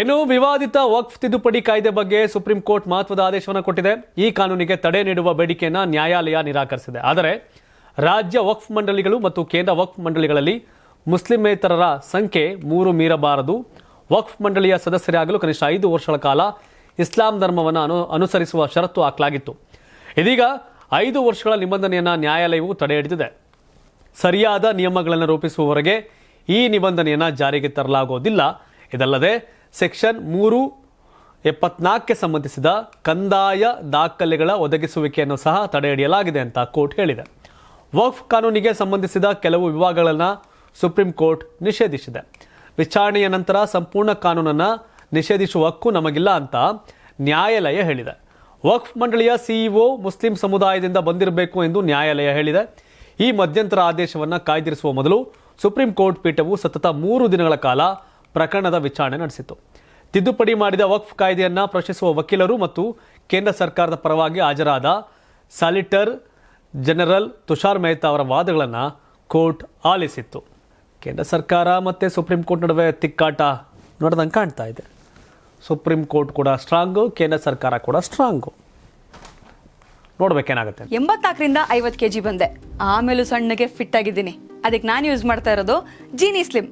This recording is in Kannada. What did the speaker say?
ಇನ್ನು ವಿವಾದಿತ ವಕ್ಫ್ ತಿದ್ದುಪಡಿ ಕಾಯ್ದೆ ಬಗ್ಗೆ ಸುಪ್ರೀಂ ಕೋರ್ಟ್ ಮಹತ್ವದ ಆದೇಶವನ್ನು ಕೊಟ್ಟಿದೆ. ಈ ಕಾನೂನಿಗೆ ತಡೆ ನೀಡುವ ಬೇಡಿಕೆಯನ್ನ ನ್ಯಾಯಾಲಯ ನಿರಾಕರಿಸಿದೆ. ಆದರೆ ರಾಜ್ಯ ವಕ್ಫ್ ಮಂಡಳಿಗಳು ಮತ್ತು ಕೇಂದ್ರ ವಕ್ಫ್ ಮಂಡಳಿಗಳಲ್ಲಿ ಮುಸ್ಲಿಮೇತರರ ಸಂಖ್ಯೆ ಮೂರು ಮೀರಬಾರದು. ವಕ್ಫ್ ಮಂಡಳಿಯ ಸದಸ್ಯರಾಗಲು ಕನಿಷ್ಠ ಐದು ವರ್ಷಗಳ ಕಾಲ ಇಸ್ಲಾಂ ಧರ್ಮವನ್ನು ಅನು, ಅನುಸರಿಸುವ ಷರತ್ತು ಹಾಕಲಾಗಿತ್ತು. ಇದೀಗ ಐದು ವರ್ಷಗಳ ನಿಬಂಧನೆಯನ್ನು ನ್ಯಾಯಾಲಯವು ತಡೆ ಹಿಡಿದಿದೆ. ಸರಿಯಾದ ನಿಯಮಗಳನ್ನು ರೂಪಿಸುವವರೆಗೆ ಈ ನಿಬಂಧನೆಯನ್ನು ಜಾರಿಗೆ ತರಲಾಗುವುದಿಲ್ಲ ಇದಲ್ಲದೆ ಸೆಕ್ಷನ್ ಮೂರು ಎಪ್ಪತ್ನಾಲ್ಕಕ್ಕೆ ಸಂಬಂಧಿಸಿದ ಕಂದಾಯ ದಾಖಲೆಗಳ ಒದಗಿಸುವಿಕೆಯನ್ನು ಸಹ ತಡೆಹಿಡಿಯಲಾಗಿದೆ ಅಂತ ಕೋರ್ಟ್ ಹೇಳಿದೆ. ವಕ್ಫ್ ಕಾನೂನಿಗೆ ಸಂಬಂಧಿಸಿದ ಕೆಲವು ವಿಭಾಗಗಳನ್ನು ಸುಪ್ರೀಂ ಕೋರ್ಟ್ ನಿಷೇಧಿಸಿದೆ. ವಿಚಾರಣೆಯ ನಂತರ ಸಂಪೂರ್ಣ ಕಾನೂನನ್ನು ನಿಷೇಧಿಸುವ ಹಕ್ಕು ನಮಗಿಲ್ಲ ಅಂತ ನ್ಯಾಯಾಲಯ ಹೇಳಿದೆ. ವಕ್ಫ್ ಮಂಡಳಿಯ ಸಿಇಒ ಮುಸ್ಲಿಂ ಸಮುದಾಯದಿಂದ ಬಂದಿರಬೇಕು ಎಂದು ನ್ಯಾಯಾಲಯ ಹೇಳಿದೆ. ಈ ಮಧ್ಯಂತರ ಆದೇಶವನ್ನು ಕಾಯ್ದಿರಿಸುವ ಮೊದಲು ಸುಪ್ರೀಂ ಕೋರ್ಟ್ ಪೀಠವು ಸತತ ಮೂರು ದಿನಗಳ ಕಾಲ ಪ್ರಕರಣದ ವಿಚಾರಣೆ ನಡೆಸಿತು ತಿದ್ದುಪಡಿ ಮಾಡಿದ ವಕ್ಫ್ ಕಾಯ್ದೆಯನ್ನು ಪ್ರಶ್ನಿಸುವ ವಕೀಲರು ಮತ್ತು ಕೇಂದ್ರ ಸರ್ಕಾರದ ಪರವಾಗಿ ಹಾಜರಾದ ಸಾಲಿಟರ್ ಜನರಲ್ ತುಷಾರ್ ಮೆಹ್ತಾ ಅವರ ವಾದಗಳನ್ನು ಕೋರ್ಟ್ ಆಲಿಸಿತ್ತು. ಕೇಂದ್ರ ಸರ್ಕಾರ ಮತ್ತು ಸುಪ್ರೀಂ ಕೋರ್ಟ್ ನಡುವೆ ತಿಕ್ಕಾಟ ನೋಡ್ದಂಗೆ ಕಾಣ್ತಾ ಇದೆ. ಸುಪ್ರೀಂ ಕೋರ್ಟ್ ಕೂಡ ಸ್ಟ್ರಾಂಗು, ಕೇಂದ್ರ ಸರ್ಕಾರ ಕೂಡ ಸ್ಟ್ರಾಂಗು. ನೋಡ್ಬೇಕೇನಾಗುತ್ತೆ ಎಂಬತ್ನಾಲ್ಕರಿಂದ ಐವತ್ತು ಕೆ ಜಿ ಬಂದೆ. ಆಮೇಲೂ ಸಣ್ಣಗೆ ಫಿಟ್ ಆಗಿದ್ದೀನಿ. ಅದಕ್ಕೆ ನಾನು ಯೂಸ್ ಮಾಡ್ತಾ ಇರೋದು ಜೀನಿ ಸ್ಲಿಮ್